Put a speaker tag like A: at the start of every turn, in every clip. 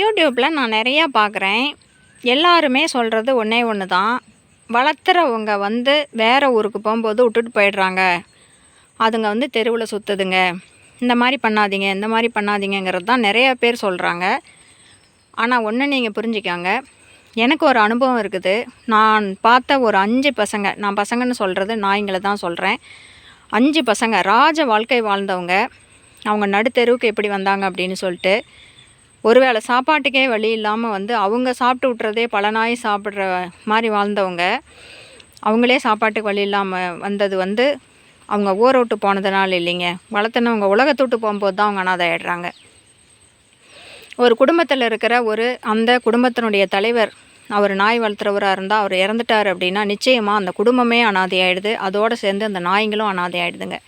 A: யூடியூப்பில் நான் நிறையா பார்க்குறேன் எல்லாருமே சொல்கிறது ஒன்றே ஒன்று தான் வளர்த்துறவங்க வந்து வேறு ஊருக்கு போகும்போது விட்டுட்டு போயிடுறாங்க. அதுங்க வந்து தெருவில் சுற்றுதுங்க இந்த மாதிரி பண்ணாதீங்க இந்த மாதிரி பண்ணாதீங்கங்கிறது தான் நிறைய பேர் சொல்கிறாங்க ஆனால் ஒன்று நீங்கள் புரிஞ்சுக்காங்க. எனக்கு ஒரு அனுபவம் இருக்குது. நான் பார்த்த ஒரு அஞ்சு பசங்க நான் பசங்கன்னு சொல்கிறது நாய்ங்களை தான் சொல்கிறேன் அஞ்சு பசங்க ராஜ வாழ்க்கை வாழ்ந்தவங்க. அவங்க நடுத்தெருவுக்கு எப்படி வந்தாங்க அப்படின்னு சொல்லிட்டு ஒருவேளை சாப்பாட்டுக்கே வழி இல்லாமல் வந்து அவங்க சாப்பிட்டு விட்றதே பல நாய் சாப்பிட்ற மாதிரி வாழ்ந்தவங்க அவங்களே சாப்பாட்டுக்கு வழி இல்லாமல் வந்தது வந்து அவங்க ஊரை விட்டு போனதுனால இல்லைங்க. வளர்த்துனவங்க உலகத்தை போகும்போது தான் அவங்க அனாதை ஆயிடுறாங்க. ஒரு குடும்பத்தில் இருக்கிற ஒரு அந்த குடும்பத்தினுடைய தலைவர் அவர் நாய் வளர்த்துறவராக இருந்தால் அவர் இறந்துட்டார் அப்படின்னா நிச்சயமாக அந்த குடும்பமே அனாதையாயிடுது. அதோடு சேர்ந்து அந்த நாய்ங்களும் அனாதையாயிடுதுங்க.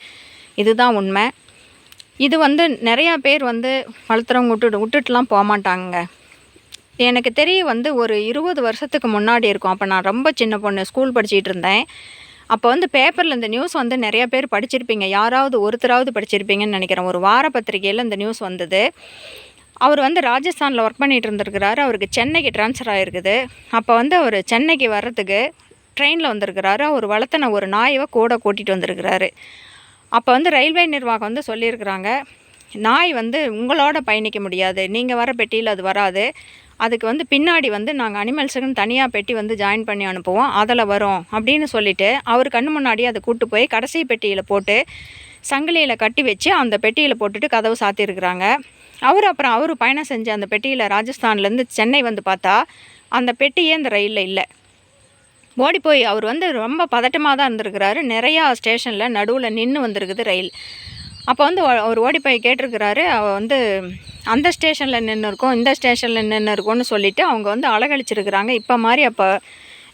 A: இதுதான் உண்மை. இது வந்து நிறையா பேர் வந்து வளர்த்துறவங்க விட்டுட்டு விட்டுட்டுலாம் போக மாட்டாங்க எனக்கு தெரிய வந்து ஒரு இருபது வருஷத்துக்கு முன்னாடி இருக்கும். அப்போ நான் ரொம்ப சின்ன பொண்ணு ஸ்கூல் படிச்சுட்டு இருந்தேன். அப்போ வந்து பேப்பரில் இந்த நியூஸ் வந்து நிறைய பேர் படிச்சிருப்பீங்க. யாராவது ஒருத்தராவது படிச்சிருப்பீங்கன்னு நினைக்கிறேன். ஒரு வார பத்திரிகையில் இந்த நியூஸ் வந்தது. அவர் வந்து ராஜஸ்தானில் ஒர்க் பண்ணிகிட்டு இருந்திருக்கிறாரு. அவருக்கு சென்னைக்கு ட்ரான்ஸ்ஃபர் ஆகிருக்குது அப்போ வந்து அவர் சென்னைக்கு வர்றதுக்கு ட்ரெயினில் வந்திருக்கிறாரு. அவர் வளர்த்தன ஒரு நாயை கூட கூட்டிகிட்டு வந்திருக்கிறாரு. அப்போ வந்து ரயில்வே நிர்வாகம் வந்து சொல்லியிருக்கிறாங்க நாய் வந்து உங்களோட பயணிக்க முடியாது நீங்கள் வர பெட்டியில் அது வராது அதுக்கு வந்து பின்னாடி வந்து நாங்கள் அனிமல்ஸுக்குன்னு தனியாக பெட்டி வந்து ஜாயின் பண்ணி அனுப்புவோம் அதில் வரும் அப்படின்னு சொல்லிவிட்டு அவர் கண்ணு முன்னாடி அதை கூட்டு போய் கடைசி பெட்டியில் போட்டு சங்கிலியில் கட்டி வச்சு அந்த பெட்டியில் போட்டுட்டு கதவு சாத்தியிருக்கிறாங்க. அவர் அப்புறம் அவர் பயணம் செஞ்ச அந்த பெட்டியில் ராஜஸ்தான்லேருந்து சென்னை வந்து பார்த்தா அந்த பெட்டியே அந்த ரயிலில் இல்லை. ஓடி போய் அவர் வந்து ரொம்ப பதட்டமாக தான் இருந்திருக்கிறாரு. நிறையா ஸ்டேஷனில் நடுவில் நின்று வந்திருக்குது ரயில். அப்போ வந்து அவர் ஓடி போய் கேட்டிருக்கிறாரு. அவ வந்து அந்த ஸ்டேஷனில் நின்று இருக்கோம் இந்த ஸ்டேஷனில் நின்று இருக்கோம்னு சொல்லிவிட்டு அவங்க வந்து அலகழிச்சிருக்கிறாங்க இப்போ மாதிரி அப்போ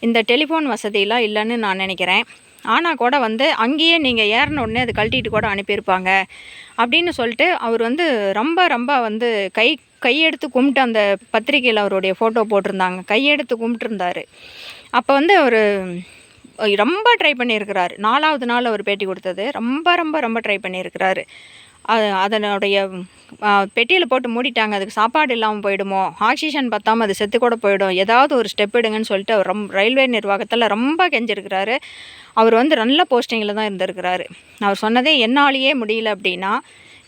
A: இந்த டெலிஃபோன் வசதியெலாம் இல்லைன்னு நான் நினைக்கிறேன். ஆனால் கூட வந்து அங்கேயே நீங்கள் ஏறின உடனே அது கழட்டிட்டு கூட அனுப்பியிருப்பாங்க அப்படின்னு சொல்லிட்டு அவர் வந்து ரொம்ப ரொம்ப வந்து கை கையெடுத்து கும்பிட்டு அந்த பத்திரிக்கையில் அவருடைய ஃபோட்டோ போட்டிருந்தாங்க. கையெடுத்து கும்பிட்டுருந்தாரு. அப்போ வந்து அவர் ரொம்ப ட்ரை பண்ணியிருக்கிறார். நாலாவது நாள் அவர் பேட்டி கொடுத்தது. ரொம்ப ரொம்ப ரொம்ப ட்ரை பண்ணியிருக்கிறாரு. அது அதனுடைய பெட்டியில் போட்டு மூடிட்டாங்க. அதுக்கு சாப்பாடு இல்லாமல் போயிடுமோ? ஆக்சிஜன் பத்தாமல் அது செத்து கூட போயிடும். ஏதாவது ஒரு ஸ்டெப் எடுங்கன்னு சொல்லிட்டு அவர் ரொம்ப ரயில்வே நிர்வாகத்தில் ரொம்ப கெஞ்சிருக்கிறாரு. அவர் வந்து நல்ல போஸ்டிங்கில் தான் இருந்திருக்கிறாரு. அவர் சொன்னதே என்னாலேயே முடியல அப்படின்னா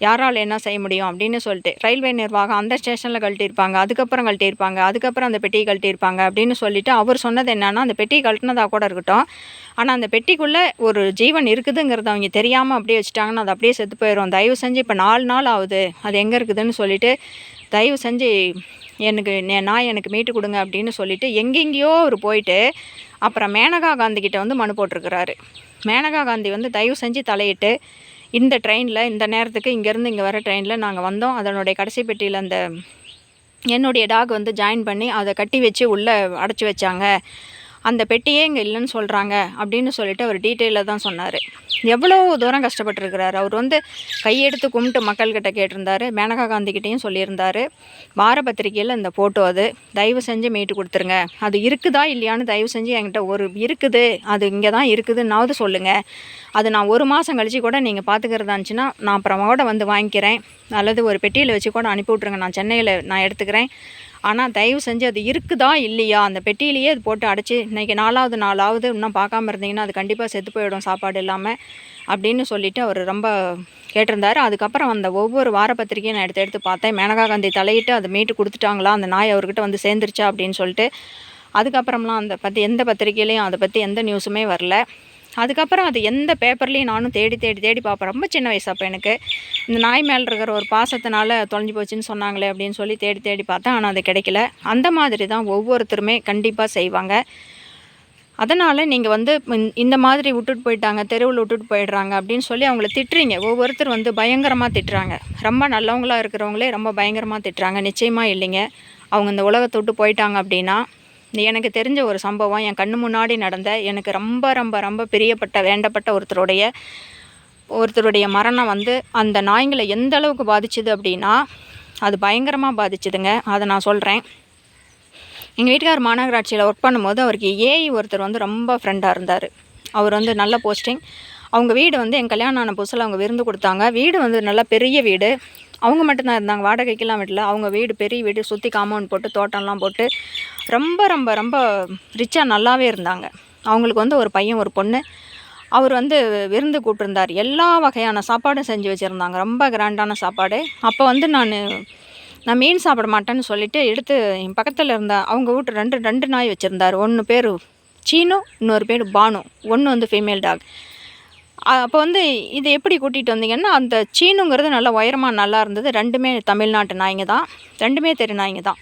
A: யாரால் என்ன செய்ய முடியும் அப்படின்னு சொல்லிட்டு ரயில்வே நிர்வாகம் அந்த ஸ்டேஷனில் கழட்டியிருப்பாங்க அதுக்கப்புறம் கழட்டியிருப்பாங்க அதுக்கப்புறம் அந்த பெட்டியை கழட்டியிருப்பாங்க அப்படின்னு சொல்லிட்டு அவர் சொன்னது என்னன்னா அந்த பெட்டியை கழட்டினதாக கூட இருக்கட்டும். ஆனால் அந்த பெட்டிக்குள்ளே ஒரு ஜீவன் இருக்குதுங்கிறத அவங்க தெரியாமல் அப்படியே வச்சுட்டாங்கன்னா அது அப்படியே செத்து போயிடும் தயவு செஞ்சு இப்போ நாலு நாள் ஆகுது அது எங்கே இருக்குதுன்னு சொல்லிட்டு தயவு செஞ்சு எனக்கு நான் எனக்கு மீட்டு கொடுங்க அப்படின்னு சொல்லிட்டு எங்கெங்கேயோ அவர் போயிட்டு அப்புறம் மேனகா காந்திக்கிட்ட வந்து மனு போட்டிருக்கிறாரு. மேனகா காந்தி வந்து தயவு செஞ்சு தலையிட்டு இந்த ட்ரெயினில் இந்த நேரத்துக்கு இங்கேருந்து இங்கே வர ட்ரெயினில் நாங்கள் வந்தோம். அதனுடைய கடைசி பெட்டியில் அந்த என்னுடைய டாக் வந்து ஜாயின் பண்ணி அதை கட்டி வச்சு உள்ளே அடைச்சி வச்சாங்க. அந்த பெட்டியே இங்கே இல்லைன்னு சொல்கிறாங்க அப்படின்னு சொல்லிட்டு அவர் டீட்டெயிலாக தான் சொன்னார். எவ்வளோ தூரம் கஷ்டப்பட்டிருக்கிறாரு? அவர் வந்து கையெடுத்து கும்பிட்டு மக்கள்கிட்ட கேட்டிருந்தாரு. மேனகா காந்தி சொல்லியிருந்தார். வார பத்திரிக்கையில் இந்த ஃபோட்டோ அது. தயவு செஞ்சு மீட்டு கொடுத்துருங்க. அது இருக்குதா இல்லையான்னு தயவு செஞ்சு என்கிட்ட ஒரு இருக்குது. அது இங்கே தான் இருக்குதுன்னாவது சொல்லுங்கள் அது நான் ஒரு மாதம் கழித்து கூட நீங்கள் பார்த்துக்கிறதா இருந்துச்சுன்னா நான் அப்புறமாவோட வந்து வாங்கிக்கிறேன். அல்லது ஒரு பெட்டியில் வச்சு கூட அனுப்பி விட்ருங்க நான் சென்னையில் நான் எடுத்துக்கிறேன். ஆனால் தயவு செஞ்சு அது இருக்குதா இல்லையா? அந்த பெட்டியிலேயே அது போட்டு அடைச்சி இன்றைக்கி நாலாவது நாளாவது இன்னும் பார்க்காம இருந்தீங்கன்னா அது கண்டிப்பாக செத்து போயிடும் சாப்பாடு இல்லாமல் அப்படின்னு சொல்லிட்டு அவர் ரொம்ப கேட்டிருந்தார். அதுக்கப்புறம் அந்த ஒவ்வொரு வாரப்பத்திரிக்கையும் நான் எடுத்து எடுத்து பார்த்தேன். மேனகா காந்தி தலையிட்டு அதை மீட்டு கொடுத்துட்டாங்களா? அந்த நாய் அவர்கிட்ட வந்து சேர்ந்துருச்சா? அப்படின்னு சொல்லிட்டு. அதுக்கப்புறம்லாம் அந்த பற்றி எந்த பத்திரிக்கையிலையும் அதை பற்றி எந்த நியூஸுமே வரல. அதுக்கப்புறம் அது எந்த பேப்பர்லேயும் நானும் தேடி தேடி தேடி பார்ப்பேன். ரொம்ப சின்ன வயசு அப்போ எனக்கு. இந்த நாய் மேலே இருக்கிற ஒரு பாசத்தினால தொலைஞ்சு போச்சுன்னு சொன்னாங்களே அப்படின்னு சொல்லி தேடி தேடி பார்த்தேன். ஆனால் அது கிடைக்கல. அந்த மாதிரி தான் ஒவ்வொருத்தருமே கண்டிப்பாக செய்வாங்க. அதனால் நீங்கள் வந்து இந்த- இந்த மாதிரி விட்டுட்டு போயிட்டாங்க தெருவில் விட்டுட்டு போயிடுறாங்க அப்படின்னு சொல்லி அவங்கள திட்டுறீங்க. ஒவ்வொருத்தர் வந்து பயங்கரமாக திட்டுறாங்க. ரொம்ப நல்லவங்களா இருக்கிறவங்களே ரொம்ப பயங்கரமாக திட்டுறாங்க. நிச்சயமாக இல்லைங்க. அவங்க இந்த உலகத்தை விட்டு போயிட்டாங்க அப்படின்னா எனக்கு தெரிஞ்ச ஒரு சம்பவம் என் கண்ணு முன்னாடி நடந்த எனக்கு ரொம்ப ரொம்ப ரொம்ப பிரியப்பட்ட வேண்டப்பட்ட ஒருத்தருடைய ஒருத்தருடைய மரணம் வந்து அந்த நாய்ங்களை எந்த அளவுக்கு பாதிச்சுது அப்படின்னா அது பயங்கரமாக பாதிச்சுதுங்க. அதை நான் சொல்கிறேன் எங்கள் வீட்டுக்கார் மாநகராட்சியில் ஒர்க் பண்ணும்போது அவருக்கு ஏஐ ஒருத்தர் வந்து ரொம்ப ஃப்ரெண்டாக இருந்தார். அவர் வந்து நல்ல போஸ்டிங் அவங்க வீடு வந்து என் கல்யாணம் ஆன புதுசில் அவங்க விருந்து கொடுத்தாங்க. வீடு வந்து நல்லா பெரிய வீடு. அவங்க மட்டும்தான் இருந்தாங்க. வாடகைக்கெல்லாம் விடல. அவங்க வீடு பெரிய வீடு. சுற்றி காம்பவுண்ட் போட்டு தோட்டம்லாம் போட்டு. ரொம்ப ரொம்ப ரொம்ப ரிச்சாக நல்லாவே இருந்தாங்க. அவங்களுக்கு வந்து ஒரு பையன் ஒரு பொண்ணு. அவர் வந்து விருந்து கூப்பிட்டுருந்தார். எல்லா வகையான சாப்பாடும் செஞ்சு வச்சுருந்தாங்க. ரொம்ப கிராண்டான சாப்பாடு. அப்போ வந்து நான் நான் மீன் சாப்பிட மாட்டேன்னு சொல்லிவிட்டு எடுத்து என் பக்கத்தில் இருந்த அவங்க வீட்டு ரெண்டு ரெண்டு நாய் வச்சுருந்தார். ஒன்று பேர் சீனு இன்னொரு பேர் பானு. ஒன்று வந்து ஃபீமேல் டாக் அப்போ வந்து இது எப்படி கூட்டிகிட்டு வந்தீங்கன்னா அந்த சீனுங்கிறது நல்லா உயரமாக நல்லா இருந்தது. ரெண்டுமே தமிழ்நாட்டு நாய்ங்க தான். ரெண்டுமே தெரு நாய்ங்க தான்.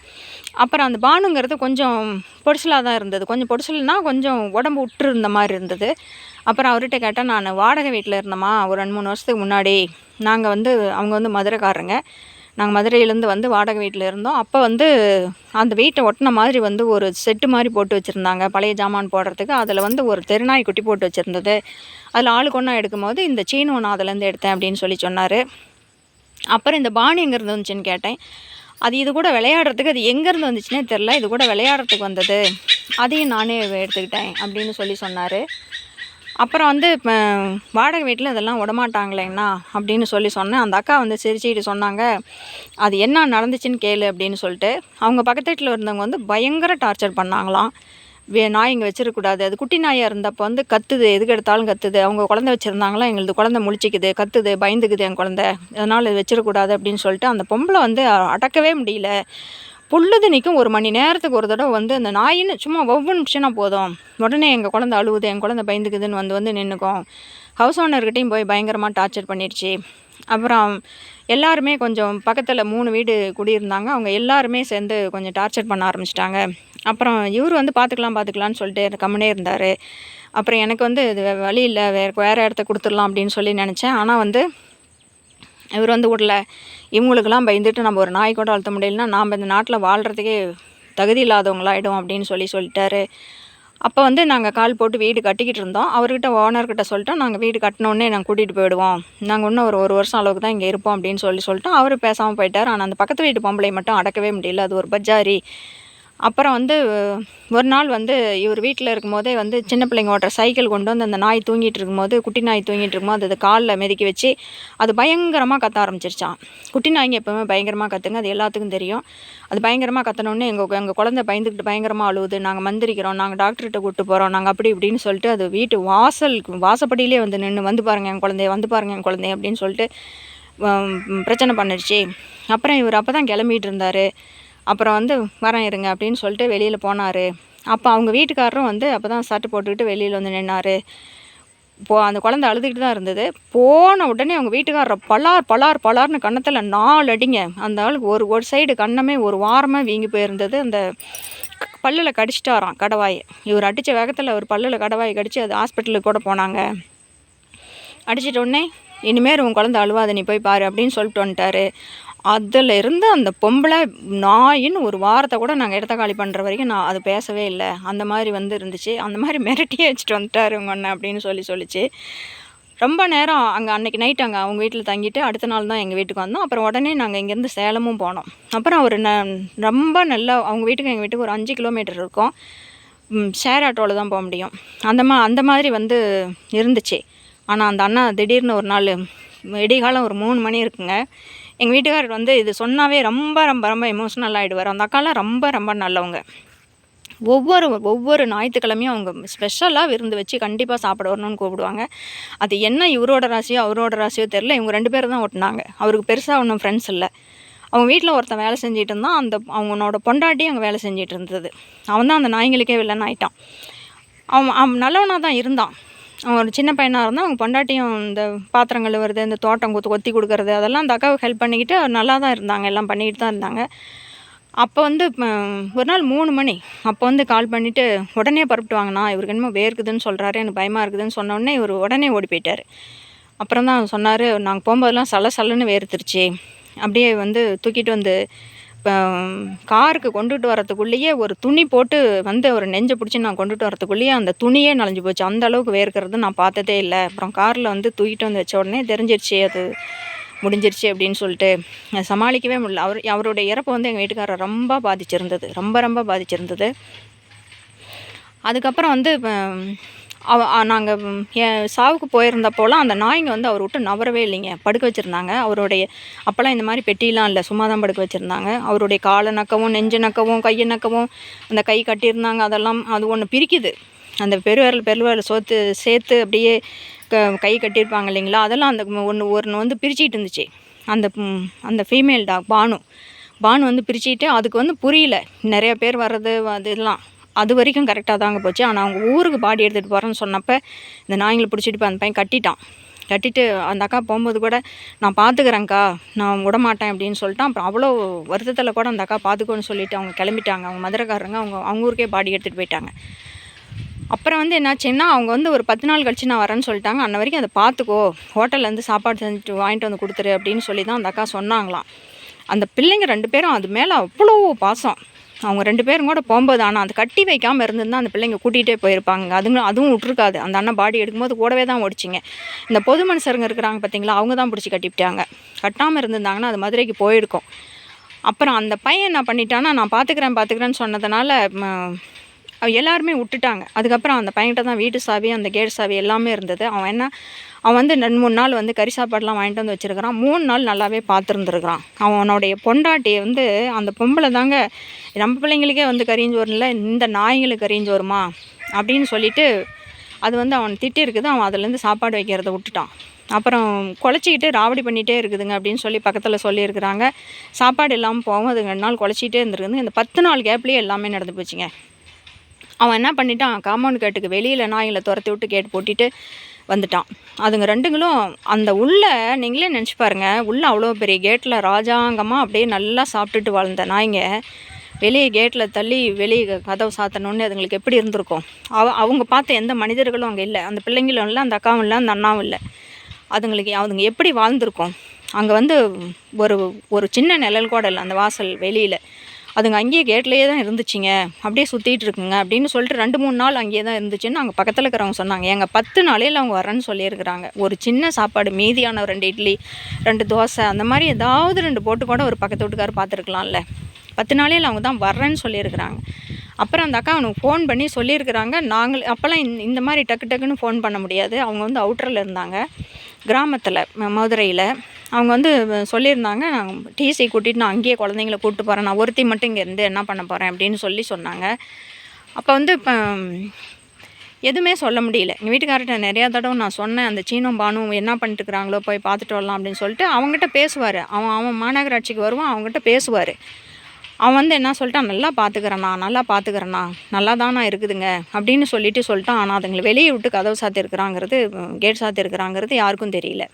A: அப்புறம் அந்த பானுங்கிறது கொஞ்சம் பொடிசலாக தான் இருந்தது. கொஞ்சம் பொடிசல்னா கொஞ்சம் உடம்பு விட்டு இருந்த மாதிரி இருந்தது. அப்புறம் அவர்கிட்ட கேட்டால் நான் வாடகை வீட்டில் இருந்தோமா ஒரு ரெண்டு மூணு வருஷத்துக்கு முன்னாடி நாங்கள் வந்து அவங்க வந்து மதுரைக்காரங்க நாங்கள் மதுரையிலேருந்து வந்து வாடகை வீட்டில் இருந்தோம். அப்போ வந்து அந்த வீட்டை ஒட்டின மாதிரி வந்து ஒரு செட்டு மாதிரி போட்டு வச்சுருந்தாங்க. பழைய ஜாமான் போடுறதுக்கு. அதில் வந்து ஒரு தெருநாய் குட்டி போட்டு வச்சுருந்தது. அதில் ஆளுக்கு ஒன்றா எடுக்கும்போது இந்த சீனு நான் அதுலேருந்து எடுத்தேன் அப்படின்னு சொல்லி சொன்னார். அப்புறம் இந்த பாணி எங்கேருந்து வந்துச்சுன்னு கேட்டேன். அது இது கூட விளையாடுறதுக்கு அது எங்கேருந்து வந்துச்சுன்னே தெரில இது கூட விளையாடுறதுக்கு வந்தது. அதையும் நானே எடுத்துக்கிட்டேன் அப்படின்னு சொல்லி சொன்னார். அப்புறம் வந்து இப்போ வாடகை வீட்டில் இதெல்லாம் விடமாட்டாங்களேண்ணா அப்படின்னு சொல்லி சொன்னேன். அந்த அக்கா வந்து சிரிச்சுக்கிட்டு சொன்னாங்க அது என்ன நடந்துச்சுன்னு கேளு அப்படின்னு சொல்லிட்டு. அவங்க பக்கத்து வீட்டில் இருந்தவங்க வந்து பயங்கர டார்ச்சர் பண்ணாங்களாம். வே நாய் இங்கே வச்சிருக்கக்கூடாது அது குட்டி நாயாக இருந்தப்போ வந்து கத்துது. எதுக்கு எடுத்தாலும் கத்துது. அவங்க குழந்தை வச்சுருந்தாங்களா எங்களது குழந்தை முழிச்சிக்குது. கத்துது பயந்துக்குது என் குழந்த. அதனால் இது வச்சிடக்கூடாது அப்படின்னு சொல்லிட்டு அந்த பொம்பளை வந்து அடக்கவே முடியல. பொழுதுனைக்கும் நிற்கும் ஒரு மணி நேரத்துக்கு ஒரு தடவை வந்து அந்த நாயின்னு சும்மா ஒவ்வொரு நிமிஷம்னா போதும். உடனே எங்கள் குழந்த அழுவுது என் குழந்த பயந்துக்குதுன்னு வந்து வந்து நின்றுக்கும் ஹவுஸ் ஓனர்கிட்டையும் போய் பயங்கரமாக டார்ச்சர் பண்ணிடுச்சு. அப்புறம் எல்லாருமே கொஞ்சம் பக்கத்தில் மூணு வீடு குடியிருந்தாங்க. அவங்க எல்லாருமே சேர்ந்து கொஞ்சம் டார்ச்சர் பண்ண ஆரம்பிச்சிட்டாங்க. அப்புறம் இவர் வந்து பார்த்துக்கலாம் பார்த்துக்கலான்னு சொல்லிட்டு கம்முனே இருந்தார். அப்புறம் எனக்கு வந்து இது வழி இல்லை வேறு வேறு இடத்த கொடுத்துடலாம் அப்படின்னு சொல்லி நினச்சேன். ஆனால் வந்து இவர் வந்து விடல இவங்களுக்கெல்லாம் பயந்துட்டு நம்ம ஒரு நாய் கூட வளர்த்த முடியலன்னா நாம் இந்த நாட்டில் வாழ்கிறதுக்கே தகுதி இல்லாதவங்களாகிடும் அப்படின்னு சொல்லி சொல்லிட்டாரு. அப்போ வந்து நாங்கள் கால் போட்டு வீடு கட்டிக்கிட்டு இருந்தோம். அவர்கிட்ட ஓனர்கிட்ட சொல்லிட்டோம். நாங்கள் வீடு கட்டினோடனே நாங்கள் கூட்டிகிட்டு போயிடுவோம். நாங்கள் இன்னும் ஒரு ஒரு வருஷம் அளவுக்கு தான் இங்கே இருப்போம் அப்படின்னு சொல்லி சொல்லிட்டோம் அவர் பேசாமல் போயிட்டார். ஆனால் அந்த பக்கத்து வீட்டு பொம்பளை மட்டும் அடக்கவே முடியல. அது ஒரு பஜாரி. அப்புறம் வந்து ஒரு நாள் வந்து இவர் வீட்டில் இருக்கும்போதே வந்து சின்ன பிள்ளைங்க ஓட்டுற சைக்கிள் கொண்டு வந்து அந்த நாய் தூங்கிட்டு இருக்கும்போது குட்டி நாய் தூங்கிட்டு இருக்கும்போது அது காலில் மெதுக்கி வச்சு அது பயங்கரமாக கத்த ஆரம்பிச்சிருச்சான் குட்டி நாய்ங்க எப்போவுமே பயங்கரமாக கற்றுங்க அது எல்லாத்துக்கும் தெரியும். அது பயங்கரமாக கத்தணுன்னு எங்கள் எங்கள் குழந்தை பயந்துக்கிட்டு பயங்கரமாக அழுவுது. நாங்கள் மந்திரிக்கிறோம் நாங்கள் டாக்டர்கிட்ட கூப்பிட்டு போகிறோம் நாங்கள் அப்படி இப்படின்னு சொல்லிட்டு அது வீட்டு வாசல் வாசப்படியிலே வந்து நின்று வந்து பாருங்கள் என் குழந்தைய வந்து பாருங்கள் என் குழந்தைய அப்படின்னு சொல்லிட்டு பிரச்சனை பண்ணிடுச்சு. அப்புறம் இவர் அப்போ தான் கிளம்பிட்டு இருந்தார். அப்புறம் வந்து வரேன் இருங்க அப்படின்னு சொல்லிட்டு வெளியில் போனார். அப்போ அவங்க வீட்டுக்காரரும் வந்து அப்போ தான் சட்டு போட்டுக்கிட்டு வெளியில் வந்து நின்னார். போ அந்த குழந்தை அழுதுகிட்டு தான் இருந்தது. போன உடனே அவங்க வீட்டுக்காரரை பலார் பலார் பலார்னு கன்னத்தில் நாலு அடிங்க. அந்த ஆளுக்கு ஒரு ஒரு சைடு கண்ணமே ஒரு வாரமாக வீங்கி போயிருந்தது. அந்த பல்லில் கடிச்சிட்டாராம் கடவாய். இவர் அடித்த வேகத்தில் ஒரு பல்லில் கடவாயை கடித்து அது ஹாஸ்பிட்டலுக்கு கூட போனாங்க. அடிச்சிட்ட உடனே இனிமேல் உன் குழந்தை அழுவாத நீ போய் பாரு அப்படின்னு சொல்லிட்டு வந்துட்டாரு. அதில் இருந்து அந்த பொம்பளை நாயின்னு ஒரு வாரத்தை கூட நாங்கள் இடத்த காலி பண்ணுற வரைக்கும் நான் அது பேசவே இல்லை. அந்த மாதிரி வந்து இருந்துச்சு. அந்த மாதிரி மிரட்டியே வச்சுட்டு வந்துட்டார் உங்கள் அண்ணன் அப்படின்னு சொல்லி சொல்லிச்சு. ரொம்ப நேரம் அங்கே அன்றைக்கி நைட் அங்கே அவங்க வீட்டில் தங்கிட்டு அடுத்த நாள் தான் எங்கள் வீட்டுக்கு வந்தோம். அப்புறம் உடனே நாங்கள் இங்கேருந்து சேலமும் போனோம். அப்புறம் அவர் ந ரொம்ப நல்லா அவங்க வீட்டுக்கு எங்கள் வீட்டுக்கு ஒரு அஞ்சு கிலோமீட்டர் இருக்கும். ஷேர் ஆட்டோவில் தான் போக முடியும். அந்த மா அந்த மாதிரி வந்து இருந்துச்சு. ஆனால் அந்த அண்ணா திடீர்னு ஒரு நாள் விடிகாலம் ஒரு மூணு மணி இருக்குங்க. எங்கள் வீட்டுக்காரர் வந்து இது சொன்னாவே ரொம்ப ரொம்ப ரொம்ப எமோஷ்னல் ஆகிடுவார் அந்த அக்காலாம் ரொம்ப ரொம்ப நல்லவங்க. ஒவ்வொரு ஒவ்வொரு ஞாயிற்றுக்கிழமையும் அவங்க ஸ்பெஷலாக விருந்து வச்சு கண்டிப்பாக சாப்பிட வரணும்னு கூப்பிடுவாங்க. அது என்ன இவரோட ராசியோ அவரோட ராசியோ தெரில இவங்க ரெண்டு பேரும் தான் ஓட்டினாங்க. அவருக்கு பெருசாக ஒன்றும் ஃப்ரெண்ட்ஸ் இல்லை. அவங்க வீட்டில் ஒருத்தன் வேலை செஞ்சிட்டு இருந்தான். அந்த அவனோட பொண்டாட்டி அங்கே வேலை செஞ்சிட்டு இருந்தது. அவன் தான் அந்த நாய்ங்களுக்கே வில்லன் ஆயிட்டான் அவன் அவன் நல்லவனாக தான் இருந்தான். அவன் ஒரு சின்ன பையனாக இருந்தால் அவங்க பொண்டாட்டியும் இந்த பாத்திரம் கழுவுறது இந்த தோட்டம் கொத்து கொத்தி கொடுக்குறது அதெல்லாம் அந்த அக்காவுக்கு ஹெல்ப் பண்ணிக்கிட்டு நல்லா தான் இருந்தாங்க. எல்லாம் பண்ணிக்கிட்டு தான் இருந்தாங்க. அப்போ வந்து ஒரு நாள் மூணு மணி. அப்போ வந்து கால் பண்ணிவிட்டு உடனே பரப்பிட்டு வாங்கினா இவருக்கு என்னமோ வேர்க்குதுன்னு சொல்கிறாரு எனக்கு பயமாக இருக்குதுன்னு சொன்னோடனே இவர் உடனே ஓடி போயிட்டார். அப்புறம் தான் சொன்னார் நாங்கள் போகும்போதெல்லாம் சல சலன்னு வேர்த்துருச்சு. அப்படியே வந்து தூக்கிட்டு வந்து இப்போ காருக்கு கொண்டுட்டு வரத்துக்குள்ளேயே ஒரு துணி போட்டு வந்து ஒரு நெஞ்சை பிடிச்சி நான் கொண்டுட்டு வரத்துக்குள்ளேயே அந்த துணியே நனைஞ்சு போச்சு. அந்த அளவுக்கு வேர்க்கிறது நான் பார்த்ததே இல்லை. அப்புறம் காரில் வந்து தூக்கிட்டு வந்து வச்ச உடனே தெரிஞ்சிருச்சு அது முடிஞ்சிருச்சு அப்படின்னு சொல்லிட்டு சமாளிக்கவே முடியல. அவர் அவருடைய இறப்பு வந்து எங்கள் வீட்டுக்காரர் ரொம்ப பாதிச்சிருந்தது. ரொம்ப ரொம்ப பாதிச்சிருந்தது. அதுக்கப்புறம் வந்து இப்போ நாங்கள் என் சாவுக்கு போயிருந்தப்போலாம் அந்த நாய்ங்க வந்து அவர் விட்டு நவரவே இல்லைங்க. படுக்க வச்சுருந்தாங்க. அவருடைய அப்போல்லாம் இந்த மாதிரி பெட்டிலாம் இல்லை. சும்மா தான் படுக்க வச்சுருந்தாங்க. அவருடைய காலை நக்கவும் நெஞ்சு நக்கவும் கையை நக்கவும் அந்த கை கட்டியிருந்தாங்க. அதெல்லாம் அது ஒன்று பிரிக்குது. அந்த பெருவரல் பெருவரல் சோத்து சேர்த்து அப்படியே க கை கட்டியிருப்பாங்க இல்லைங்களா? அதெல்லாம் அந்த ஒன்று ஒன்று வந்து பிரிச்சுட்டு இருந்துச்சு. அந்த அந்த ஃபீமேல் டாக் பானு. பானு வந்து பிரிச்சுட்டு அதுக்கு வந்து புரியல. நிறைய பேர் வர்றது அது இதெல்லாம். அது வரைக்கும் கரெக்டாக தாங்க போச்சு. ஆனால் அவங்க ஊருக்கு பாடி எடுத்துகிட்டு போகிறேன்னு சொன்னப்போ இந்த நாய்ங்களை பிடிச்சிட்டு போய் அந்த பையன் கட்டிட்டான். கட்டிட்டு அந்த அக்கா போகும்போது கூட நான் பார்த்துக்கிறேங்க்கா நான் விட மாட்டேன் அப்படின்னு சொல்லிட்டான். அப்புறம் அவ்வளோ வருத்தத்தில் கூட அந்த அக்கா பார்த்துக்கோன்னு சொல்லிட்டு அவங்க கிளம்பிட்டாங்க. அவங்க மதுரைக்காரங்க அவங்க அவங்க ஊருக்கே பாடி எடுத்துகிட்டு போயிட்டாங்க. அப்புறம் வந்து என்னாச்சுன்னா அவங்க வந்து ஒரு பத்து நாள் கழிச்சு நான் வரேன்னு சொல்லிட்டாங்க. அன்ன வரைக்கும் அதை பார்த்துக்கோ ஹோட்டல்லேருந்து சாப்பாடு செஞ்சுட்டு வாங்கிட்டு வந்து கொடுத்துரு அப்படின்னு சொல்லி தான் அந்த அக்கா சொன்னாங்களாம். அந்த பிள்ளைங்க ரெண்டு பேரும் அது மேலே அவ்வளோ பாசம். அவங்க ரெண்டு பேரும் கூட போகும்போது ஆனால் அது கட்டி வைக்காமல் இருந்திருந்தா அந்த பிள்ளைங்க கூட்டிகிட்டே போயிருப்பாங்க அதுங்க அதுவும் விட்ருக்காது அந்த அண்ணன் பாடி எடுக்கும்போது கூடவே தான் ஓடிச்சிங்க. இந்த பொது மனுஷருங்க இருக்கிறாங்க பார்த்தீங்களா அவங்க தான் பிடிச்சி கட்டிவிட்டாங்க. கட்டாமல் இருந்திருந்தாங்கன்னா அது மதுரைக்கு போயிருக்கும். அப்புறம் அந்த பையன் என்ன பண்ணிட்டான்னா நான் பார்த்துக்கிறேன் பார்த்துக்கிறேன்னு சொன்னதுனால அவள் எல்லாருமே விட்டுட்டாங்க. அதுக்கப்புறம் அந்த பையன்கிட்ட தான் வீட்டு சாவி அந்த கேட் சாவி எல்லாமே இருந்தது. அவன் என்ன அவன் வந்து ரெண்டு மூணு நாள் வந்து கறி சாப்பாடுலாம் வாங்கிட்டு வந்து வச்சுருக்கிறான். மூணு நாள் நல்லாவே பார்த்துருந்துருக்குறான். அவனுடைய பொண்டாட்டியை வந்து அந்த பொம்பளை தாங்க நம்ம பிள்ளைங்களுக்கே வந்து கறிஞ்சு வரல இந்த நாய்ங்களுக்கு கரிஞ்சு வருமா அப்படின்னு சொல்லிட்டு அது வந்து அவன் திட்டி இருக்குது. அவன் அதுலேருந்து சாப்பாடு வைக்கிறத விட்டுட்டான். அப்புறம் குழச்சிக்கிட்டு ராவடி பண்ணிகிட்டே இருக்குதுங்க அப்படின்னு சொல்லி பக்கத்தில் சொல்லியிருக்கிறாங்க. சாப்பாடு இல்லாமல் போகும் அது ரெண்டு நாள் குழச்சிக்கிட்டே இருந்திருக்குது இந்த பத்து நாள் கேப்லேயே எல்லாமே நடந்து போச்சுங்க. அவன் என்ன பண்ணிட்டான்? காம்பவுண்ட் கேட்டுக்கு வெளியில் நாய்களை துரத்தி விட்டு கேட் போட்டிட்டு வந்துட்டான். அதுங்க ரெண்டுங்களும் அந்த உள்ள நீங்களே நினச்சி பாருங்கள் உள்ளே அவ்வளோ பெரிய கேட்டில் ராஜாங்கமாக அப்படியே நல்லா சாப்பிட்டுட்டு வாழ்ந்த நாய்ங்க வெளியே கேட்டில் தள்ளி வெளியே கதவு சாத்தணுன்னு அதுங்களுக்கு எப்படி இருந்திருக்கும்? அவ அவங்க பார்த்த எந்த மனிதர்களும் அங்கே இல்லை. அந்த பிள்ளைங்களும் இல்லை அந்த அக்காவும் இல்லை அந்த அண்ணாவும் இல்லை. அதுங்களுக்கு அதுங்க எப்படி வாழ்ந்திருக்கும்? அங்கே வந்து ஒரு ஒரு சின்ன நிழல் கூட இல்லை அந்த வாசல் வெளியில். அதுங்க அங்கேயே கேட்லேயே தான் இருந்துச்சுங்க. அப்படியே சுற்றிட்டு இருக்குங்க. அப்படின்னு சொல்லிட்டு ரெண்டு மூணு நாள் அங்கேயே தான் இருந்துச்சுன்னு அங்கே பக்கத்தில் இருக்கிறவங்க சொன்னாங்க. எங்கள் பத்து நாளையில் அவங்க வரேன்னு சொல்லியிருக்கிறாங்க. ஒரு சின்ன சாப்பாடு மீதியான ஒரு ரெண்டு இட்லி ரெண்டு தோசை அந்த மாதிரி ஏதாவது ரெண்டு போட்டு கூட ஒரு பக்கத்து வீட்டுக்காரர் பார்த்துருக்கலாம்ல. பத்து நாளையில் அவங்க தான் வர்றேன்னு சொல்லியிருக்கிறாங்க. அப்புறம் அந்த அக்கா அவனுக்கு ஃபோன் பண்ணி சொல்லியிருக்கிறாங்க. நாங்கள் அப்போல்லாம் இந்த இந்த மாதிரி டக்கு டக்குன்னு ஃபோன் பண்ண முடியாது. அவங்க வந்து அவுட்டரில் இருந்தாங்க. கிராமத்தில் மதுரையில். அவங்க வந்து சொல்லியிருந்தாங்க நான் டிசி கூட்டிகிட்டு நான் அங்கேயே குழந்தைங்கள கூப்பிட்டு போகிறேன் நான் ஒருத்தி மட்டும் இங்கேருந்து என்ன பண்ண போகிறேன் அப்படின்னு சொல்லி சொன்னாங்க. அப்போ வந்து இப்போ எதுவுமே சொல்ல முடியல. எங்கள் வீட்டுக்கார்ட்ட நிறையா தடவை நான் சொன்னேன் அந்த சீனும் பானும் என்ன பண்ணிட்டுருக்குறாங்களோ போய் பார்த்துட்டு வரலாம் அப்படின்னு சொல்லிட்டு அவங்ககிட்ட பேசுவார். அவன் அவன் மாநகராட்சிக்கு வருவான் அவங்ககிட்ட பேசுவார். அவன் வந்து என்ன சொல்லிட்டான்? நல்லா பார்த்துக்கிறேண்ணா நல்லா பார்த்துக்கிறேண்ணா நல்லா தானா இருக்குதுங்க அப்படின்னு சொல்லிட்டு சொல்லிட்டான். ஆனால் அதுங்களை வெளியே விட்டு கதவு சாத்திருக்கிறாங்கிறது கேட் சாத்திருக்கிறாங்கிறது யாருக்கும் தெரியல.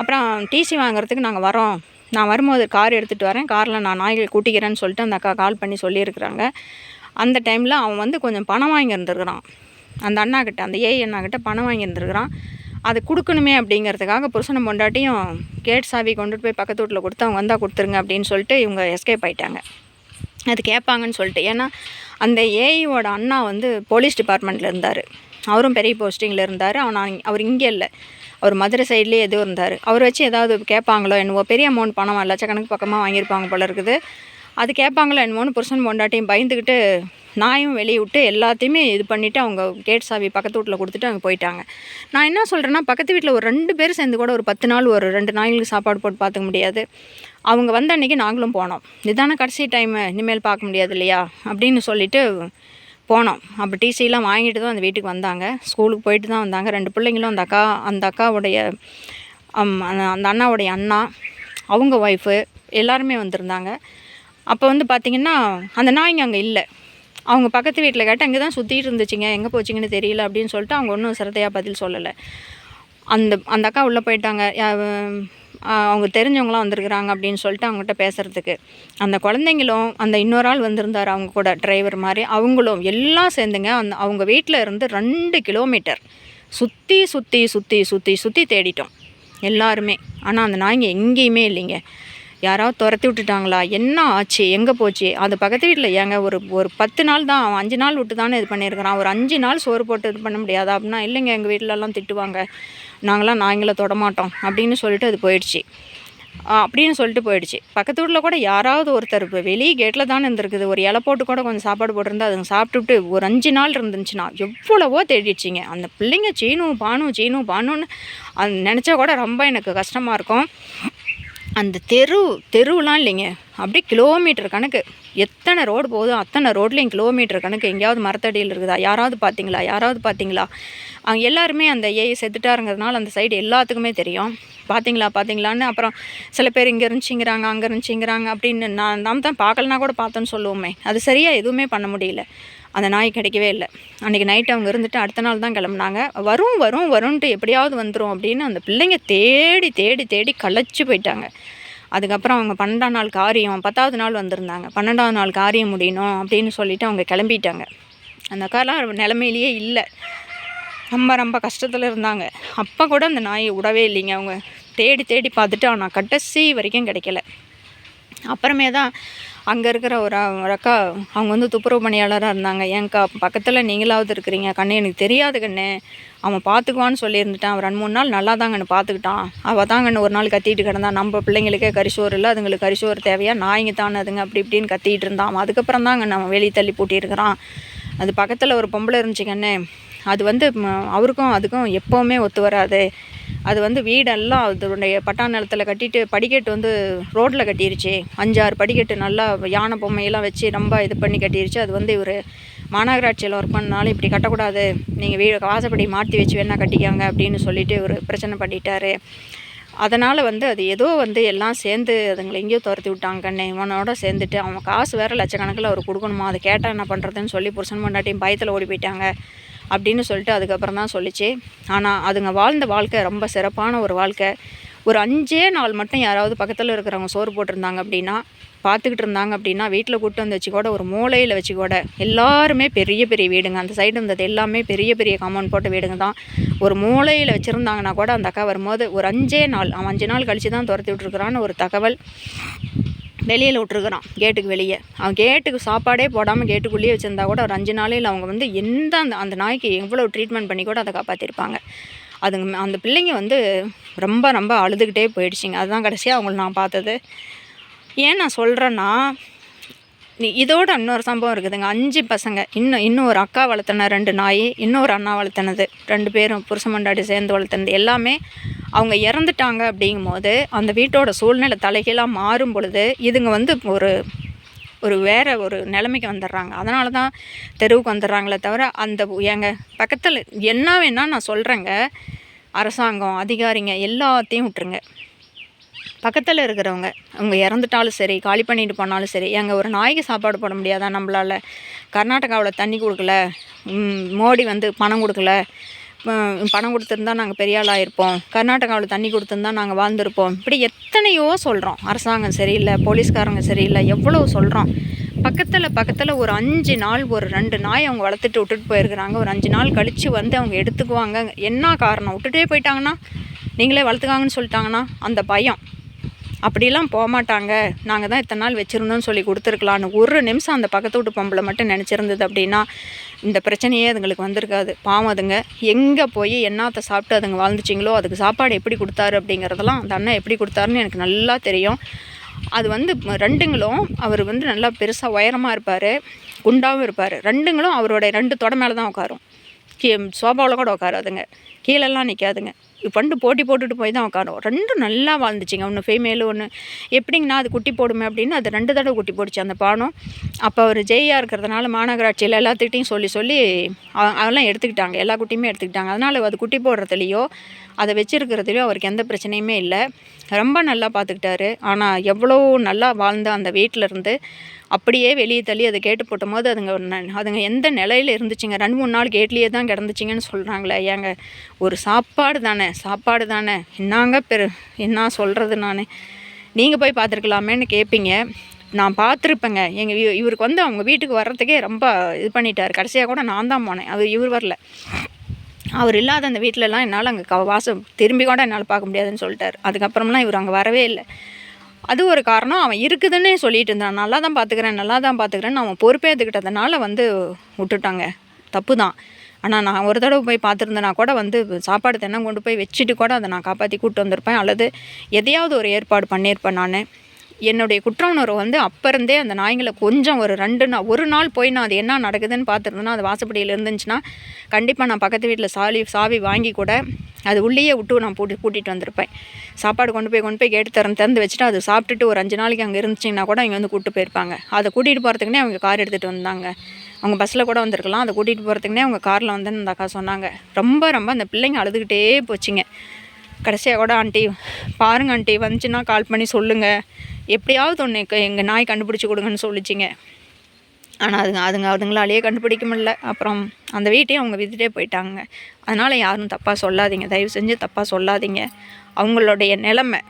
A: அப்புறம் டிசி வாங்குறதுக்கு நாங்கள் வரோம் நான் வரும்போது கார் எடுத்துகிட்டு வரேன். காரில் நான் நாய்களை கூட்டிக்கிறேன்னு சொல்லிட்டு அந்த அக்கா கால் பண்ணி சொல்லியிருக்கிறாங்க. அந்த டைமில் அவன் வந்து கொஞ்சம் பணம் வாங்கியிருந்துருக்கிறான். அந்த அண்ணாக்கிட்ட அந்த ஏஐ அண்ணாக்கிட்ட பணம் வாங்கியிருந்துருக்கிறான். அது கொடுக்கணுமே அப்படிங்கிறதுக்காக புருஷனை பொண்டாட்டியும் கேட் சாவி கொண்டுட்டு போய் பக்கத்து வீட்டில் கொடுத்து அவங்க வந்தால் கொடுத்துருங்க அப்படின்னு சொல்லிட்டு இவங்க எஸ்கேப் ஆயிட்டாங்க. அது கேட்பாங்கன்னு சொல்லிட்டு. ஏன்னா அந்த ஏஐயோட அண்ணா வந்து போலீஸ் டிபார்ட்மெண்ட்டில் இருந்தார். அவரும் பெரிய போஸ்டிங்கில் இருந்தார். ஆனால் அவர் இங்கே இல்லை. அவர் மதுரை சைட்லேயே எதுவும் இருந்தார். அவர் வச்சு ஏதாவது கேட்பாங்களோ என்னவோ பெரிய அமௌண்ட் பணம் லட்சக்கணக்கு பக்கமாக வாங்கியிருப்பாங்க போல இருக்குது. அது கேட்பாங்களோ என்னமோன்னு புருஷன் பொண்டாட்டியும் பயந்துக்கிட்டு நாயும் வெளியே விட்டு எல்லாத்தையுமே இது பண்ணிவிட்டு அவங்க கேட் சாவி பக்கத்து வீட்டில் கொடுத்துட்டு அவங்க போயிட்டாங்க. நான் என்ன சொல்கிறேன்னா பக்கத்து வீட்டில் ஒரு ரெண்டு பேர் சேர்ந்து கூட ஒரு பத்து நாள் ஒரு ரெண்டு நாய்களுக்கு சாப்பாடு போட்டு பார்த்துக்க முடியாது. அவங்க வந்த அன்றைக்கி நாங்களும் போனோம். இதுதானே கடைசி டைமு இனிமேல் பார்க்க முடியாது இல்லையா? அப்படின்னு சொல்லிவிட்டு போனோம். அப்போ டிசிலாம் வாங்கிட்டு தான் அந்த வீட்டுக்கு வந்தாங்க. ஸ்கூலுக்கு போயிட்டு தான் வந்தாங்க. ரெண்டு பிள்ளைங்களும் அந்த அக்கா அந்த அக்காவுடைய அம், அந்த அந்த அண்ணாவுடைய அண்ணா அவங்க ஒய்ஃபு எல்லாருமே வந்திருந்தாங்க. அப்போ வந்து பார்த்திங்கன்னா அந்த நாய்ங்க அங்கே இல்லை. அவங்க பக்கத்து வீட்டில் கேட்டால் அங்கே தான் சுற்றிட்டு இருந்துச்சுங்க. எங்கே போச்சிங்கன்னு தெரியல அப்படின்னு சொல்லிட்டு அவங்க ஒன்றும் சிரத்தையாக பதில் சொல்லலை. அந்த அந்த அக்கா உள்ளே போயிட்டாங்க. அவங்க தெரிஞ்சவங்களாம் வந்திருக்கிறாங்க அப்படின்னு சொல்லிட்டு அவங்ககிட்ட பேசுகிறதுக்கு அந்த குழந்தைங்களும் அந்த இன்னொரு ஆள் வந்திருந்தார் அவங்க கூட டிரைவர் மாதிரி. அவங்களும் எல்லாம் சேர்ந்துங்க அந்த அவங்க வீட்டில் இருந்து ரெண்டு கிலோமீட்டர் சுற்றி சுற்றி சுற்றி சுற்றி சுற்றி தேடிட்டோம். எல்லாருமே. ஆனால் அந்த நாய்ங்க எங்கேயுமே இல்லைங்க. யாராவது துரத்தி விட்டுட்டாங்களா? என்ன ஆச்சு? எங்கே போச்சு? அது பக்கத்து வீட்டில் ஏங்க ஒரு ஒரு பத்து நாள் தான் அவன் அஞ்சு நாள் விட்டு தானே இது பண்ணியிருக்கிறான். ஒரு அஞ்சு நாள் சோறு போட்டு இது பண்ண முடியாதா அப்படின்னா இல்லைங்க எங்கள் வீட்டிலலாம் திட்டுவாங்க. நாங்களாம் நாய்ங்களை தொடமாட்டோம் அப்படின்னு சொல்லிட்டு அது போயிடுச்சு. அப்படின்னு சொல்லிட்டு போயிடுச்சு. பக்கத்து வீட்டில் கூட யாராவது ஒருத்தர் இப்போ வெளியே கேட்டில் தானே இருந்திருக்குது. ஒரு இலை போட்டு கூட கொஞ்சம் சாப்பாடு போட்டிருந்தா அதுங்க சாப்பிட்டுட்டு ஒரு அஞ்சு நாள் இருந்துச்சுன்னா எவ்வளவோ தேடிடுச்சிங்க. அந்த பிள்ளைங்க சீனும் பானும் சீனும் பானுன்னு அது நினச்சா கூட ரொம்ப எனக்கு கஷ்டமாக இருக்கும். அந்த தெரு தெருவெலாம் இல்லைங்க. அப்படியே கிலோமீட்டர் கணக்கு. எத்தனை ரோடு போகுதோ அத்தனை ரோட்லேயும் கிலோமீட்டர் கணக்கு. எங்கேயாவது மரத்தடியில் இருக்குதா? யாராவது பார்த்தீங்களா? யாராவது பார்த்தீங்களா? அவங்க எல்லாருமே அந்த ஏஐ செத்துட்டாருங்கிறதுனால அந்த சைடு எல்லாத்துக்குமே தெரியும். பார்த்தீங்களா? பார்த்தீங்களான்னு அப்புறம் சில பேர் இங்கே இருந்துச்சிங்கிறாங்க அங்கே இருந்துச்சிங்கிறாங்க அப்படின்னு நான் நாம் தான் பார்க்கலனா கூட பார்த்தோன்னு சொல்லுவோமே. அது சரியாக எதுவுமே பண்ண முடியல. அந்த நாய் கிடைக்கவே இல்லை. அன்றைக்கி நைட் அவங்க இருந்துட்டு அடுத்த நாள் தான் கிளம்புனாங்க. வரும் வரும் வரும்ன்ட்டு எப்படியாவது வந்துடும் அப்படின்னு அந்த பிள்ளைங்க தேடி தேடி தேடி களைச்சி போயிட்டாங்க. அதுக்கப்புறம் அவங்க பன்னெண்டாம் நாள் காரியம் பத்தாவது நாள் வந்திருந்தாங்க. பன்னெண்டாவது நாள் காரியம் முடியணும் அப்படின்னு சொல்லிட்டு அவங்க கிளம்பிட்டாங்க. அந்த அக்காலாம் நிலமையிலேயே இல்லை. ரொம்ப ரொம்ப கஷ்டத்தில் இருந்தாங்க. அப்போ கூட அந்த நாயை விடவே இல்லைங்க அவங்க. தேடி தேடி பார்த்துட்டு ஆனால் கடைசி வரைக்கும் கிடைக்கல. அப்புறமே தான் அங்கே இருக்கிற ஒரு ஒரு அக்கா அவங்க வந்து துப்புரவு பணியாளராக இருந்தாங்க. ஏன்க்கா பக்கத்தில் நீங்களாவது இருக்கிறீங்க. கண்ணு எனக்கு தெரியாது கண்ணு. அவன் பார்த்துக்குவான்னு சொல்லியிருந்துட்டான். அவன் ரெண்டு மூணு நாள் நல்லா தாங்கன்னு பார்த்துக்கிட்டான் அவள் தாங்கன்னு ஒரு நாள் கத்திட்டு கிடந்தான் நம்ம பிள்ளைங்களுக்கே கரிசோறு இல்லை அதுங்களுக்கு கரிசோறு தேவையா? நாய்ங்க தானே அதுங்க அப்படி இப்படின்னு கத்திட்டு இருந்தான். அதுக்கப்புறம் தான் தாங்க நம்ம வெளியே தள்ளி பூட்டியிருக்கிறான் அது பக்கத்தில் ஒரு பொம்பளை இருந்துச்சு கண்ணு. அது வந்து அவருக்கும் அதுக்கும் எப்போவுமே ஒத்து வராது. அது வந்து வீடெல்லாம் அதனுடைய பட்டா நிலத்தில் கட்டிட்டு படிக்கட்டு வந்து ரோட்டில் கட்டிருச்சு. அஞ்சாறு படிக்கட்டு நல்லா யானை பொம்மையெல்லாம் வச்சு ரொம்ப இது பண்ணி கட்டிருச்சு. அது வந்து இவர் மாநகராட்சியில் ஒர்க் பண்ணாலும் இப்படி கட்டக்கூடாது. நீங்கள் வீடு வாசப்படி மாற்றி வச்சு வேணால் கட்டிக்காங்க அப்படின்னு சொல்லிட்டு ஒரு பிரச்சனை பண்ணிட்டாரு. அதனால் வந்து அது ஏதோ வந்து எல்லாம் சேர்ந்து அதுங்களை எங்கேயோ துரத்தி விட்டாங்க கண்ணே. இவனோட சேர்ந்துட்டு அவன் காசு வேறு லட்சக்கணக்கில் அவர் கொடுக்கணுமா? அதை கேட்டால் என்ன பண்ணுறதுன்னு சொல்லி புருஷன் பொண்டாட்டியும் பயத்தில் ஓடி போயிட்டாங்க. அப்படின்னு சொல்லிட்டு அதுக்கப்புறம் தான் சொல்லிச்சு. ஆனால் அதுங்க வாழ்ந்த வாழ்க்கை ரொம்ப சிறப்பான ஒரு வாழ்க்கை. ஒரு அஞ்சே நாள் மட்டும் யாராவது பக்கத்தில் இருக்கிறவங்க சோறு போட்டிருந்தாங்க அப்படின்னா பார்த்துக்கிட்டு இருந்தாங்க அப்படின்னா வீட்டில் கூட்டு வந்து வச்சு கூட ஒரு மூலையில் வச்சு கூட எல்லாருமே பெரிய பெரிய வீடுங்க. அந்த சைடு இருந்தது எல்லாமே பெரிய பெரிய காம்பவுண்ட் போட்ட வீடுங்க தான். ஒரு மூலையில் வச்சுருந்தாங்கன்னா கூட அந்த அக்கா வரும்போது ஒரு அஞ்சே நாள் அவன் அஞ்சு நாள் கழித்து தான் துரத்தி விட்ருக்குறான்னு ஒரு தகவல். வெளியில் விட்ருக்குறான் கேட்டுக்கு வெளியே. அவன் கேட்டுக்கு சாப்பாடே போடாமல் கேட்டுக்குள்ளேயே வச்சுருந்தா கூட ஒரு அஞ்சு நாளையில் அவங்க வந்து எந்த அந்த அந்த நாய்க்கு எவ்வளோ ட்ரீட்மெண்ட் பண்ணி கூட அதை காப்பாற்றிருப்பாங்க அதுங்க அந்த பிள்ளைங்க வந்து ரொம்ப ரொம்ப அழுதுகிட்டே போயிடுச்சிங்க. அதுதான் கடைசியாக அவங்கள நான் பார்த்தது. ஏன் நான் சொல்கிறேன்னா இதோட இன்னொரு சம்பவம் இருக்குதுங்க. அஞ்சு பசங்க இன்னும் இன்னும் ஒரு அக்கா வளர்த்தின ரெண்டு நாய் இன்னொரு அண்ணா வளர்த்துனது. ரெண்டு பேரும் புருஷன் மண்டாடி சேர்ந்து வளர்த்துனது. எல்லாமே அவங்க இறந்துட்டாங்க அப்படிங்கும்போது அந்த வீட்டோட சூழ்நிலை தலைகீழாக மாறும் பொழுது இதுங்க வந்து ஒரு ஒரு வேறு ஒரு நிலைமைக்கு வந்துடுறாங்க. அதனால தான் தெருவுக்கு வந்துடுறாங்களே தவிர அந்த எங்க பக்கத்தில் என்ன வேணால் நான் சொல்கிறேங்க அரசாங்கம் அதிகாரிங்க எல்லாத்தையும் விட்டுருங்க. பக்கத்தில் இருக்கிறவங்க அவங்க இறந்துட்டாலும் சரி காலி பண்ணிட்டு போனாலும் சரி எங்கள் ஒரு நாய்க்கு சாப்பாடு போட முடியாதா நம்மளால்? கர்நாடகாவில் தண்ணி கொடுக்கல மோடி வந்து பணம் கொடுக்கல பணம் கொடுத்துருந்தா நாங்கள் பெரிய ஆள் கர்நாடகாவில் தண்ணி கொடுத்துருந்தா நாங்கள் வாழ்ந்திருப்போம். இப்படி எத்தனையோ சொல்கிறோம் அரசாங்கம் சரியில்லை போலீஸ்காரங்க சரியில்லை எவ்வளோ சொல்கிறோம் பக்கத்தில் பக்கத்தில் ஒரு அஞ்சு நாள் ஒரு ரெண்டு நாய் அவங்க வளர்த்துட்டு விட்டுட்டு போயிருக்கிறாங்க. ஒரு அஞ்சு நாள் கழித்து வந்து அவங்க எடுத்துக்குவாங்க. என்ன காரணம்? விட்டுட்டே போயிட்டாங்கன்னா? நீங்களே வளர்த்துக்காங்கன்னு சொல்லிட்டாங்கன்னா? அந்த பயம். அப்படிலாம் போக மாட்டாங்க. நாங்கள் தான் இத்தனை நாள் வச்சுருந்தோம்னு சொல்லி கொடுத்துருக்கலான்னு ஒரு நிமிஷம் அந்த பக்கத்து வீட்டு பொம்பளை மட்டும் நினச்சிருந்தது அப்படின்னா இந்த பிரச்சனையே அதுங்களுக்கு வந்திருக்காது. பாவம் அதுங்க. எங்கே போய் என்னத்தை சாப்பிட்டு அதுங்க வாழ்ந்துச்சிங்களோ அதுக்கு சாப்பாடு எப்படி கொடுத்தாரு அப்படிங்கிறதெல்லாம் அந்த அண்ணன் எப்படி கொடுத்தாருன்னு எனக்கு நல்லா தெரியும். அது வந்து ரெண்டுங்களும் அவர் வந்து நல்லா பெருசாக உயரமாக இருப்பார் குண்டாகவும் இருப்பார். ரெண்டுங்களும் அவரோட ரெண்டு தொட மேலே தான் உட்காரும். கீ சோபாவில் கூட உட்காராதுங்க. கீழெல்லாம் நிற்காதுங்க பண்டு போட்டி போட்டுட்டு போய் தான் உட்காரும் ரெண்டும் நல்லா வாழ்ந்துச்சுங்க. ஒன்று ஃபீமேலு ஒன்று எப்படிங்கண்ணா அது குட்டி போடுமே அப்படின்னு அது ரெண்டு தடவை குட்டி போட்டுச்சு அந்த பானம். அப்போ அவர் ஜெய்யா இருக்கிறதுனால மாநகராட்சியில் எல்லாத்துக்கிட்டையும் சொல்லி சொல்லி அவ- அதெல்லாம் எடுத்துக்கிட்டாங்க. எல்லா குட்டியுமே எடுத்துக்கிட்டாங்க. அதனால் அது குட்டி போடுறதுலையோ அதை வச்சுருக்கிறதுலையும் அவருக்கு எந்த பிரச்சனையுமே இல்லை. ரொம்ப நல்லா பார்த்துக்கிட்டாரு ஆனால் எவ்வளோ நல்லா வாழ்ந்த அந்த வீட்டில் இருந்து அப்படியே வெளியே தள்ளி அதை கேட்டு போட்டும்போது அதுங்க ந- அதுங்க எந்த நிலையில் இருந்துச்சுங்க? ரெண்டு மூணு நாள் கேட்லேயே தான் கிடந்துச்சிங்கன்னு சொல்கிறாங்களே ஏங்க ஒரு சாப்பாடு தானே? சாப்பாடு தானே? என்னங்க பெரு என்ன சொல்கிறது நான்? நீங்கள் போய் பார்த்துருக்கலாமேன்னு கேட்பீங்க நான் பார்த்துருப்பேங்க எங்கள் இவருக்கு வந்து அவங்க வீட்டுக்கு வர்றதுக்கே ரொம்ப இது பண்ணிட்டார். கடைசியாக கூட நான் தான் போனேன். அவர் இவர் வரல. அவர் இல்லாத அந்த வீட்டிலலாம் என்னால் அங்கே க வாசம் திரும்பி கூட என்னால் பார்க்க முடியாதுன்னு சொல்லிட்டார். அதுக்கப்புறம்லாம் இவர் அங்கே வரவே இல்லை. அது ஒரு காரணம். அவன் இருக்குதுன்னே சொல்லிட்டு இருந்தான். நல்லா தான் பார்த்துக்கிறேன் நல்லா தான் பார்த்துக்கிறேன்னு அவன் பொறுப்பேற்றுக்கிட்டதுனால வந்து விட்டுட்டாங்க. தப்பு தான். ஆனால் நான் ஒரு தடவை போய் பார்த்துருந்தேனா கூட வந்து சாப்பாடு தினம் கொண்டு போய் வச்சுட்டு கூட அதை நான் காப்பாற்றி கூப்பிட்டு வந்திருப்பேன். அல்லது எதையாவது ஒரு ஏற்பாடு பண்ணியிருப்பேன் நான். என்னுடைய குற்ற உணர்வு வந்து அப்போ இருந்தே அந்த நாய்ங்களை கொஞ்சம் ஒரு ரெண்டு நாள் ஒரு நாள் போய் நான் அது என்ன நடக்குதுன்னு பார்த்துருந்தேன்னா அது வாசப்படியில் இருந்துச்சுன்னா கண்டிப்பாக நான் பக்கத்து வீட்டில் சாவி சாவி வாங்கி கூட அது உள்ளேயே விட்டு நான் பூட்டி கூட்டிகிட்டு வந்திருப்பேன். சாப்பாடு கொண்டு போய் கொண்டு போய் கேட்டு திறந்து திறந்து வச்சுட்டு அது சாப்பிட்டுட்டு ஒரு அஞ்சு நாளைக்கு அங்கே இருந்துச்சிங்கன்னா கூட இங்கே வந்து கூப்பிட்டு போயிருப்பாங்க. அதை கூட்டிகிட்டு போகிறதுக்குனே அவங்க கார் எடுத்துகிட்டு வந்தாங்க. அவங்க பஸ்ஸில் கூட வந்திருக்கலாம். அதை கூட்டிகிட்டு போகிறதுக்குனே அவங்க காரில் வந்து அந்த அக்கா சொன்னாங்க. ரொம்ப ரொம்ப அந்த பிள்ளைங்க அழுதுகிட்டே போச்சுங்க. கடைசியாக கூட ஆண்டி பாருங்க ஆண்டி வந்துச்சுன்னா கால் பண்ணி சொல்லுங்கள் எப்படியாவது ஒன்று எங்கள் நாய் கண்டுபிடிச்சி கொடுங்கன்னு சொல்லிச்சிங்க. ஆனால் அதுங்க அதுங்க அதுங்களாலேயே கண்டுபிடிக்க முடியல. அப்புறம் அந்த வீட்டையும் அவங்க வித்துட்டே போயிட்டாங்க. அதனால் யாரும் தப்பாக சொல்லாதீங்க. தயவு செஞ்சு தப்பாக சொல்லாதீங்க. அவங்களுடைய நிலமை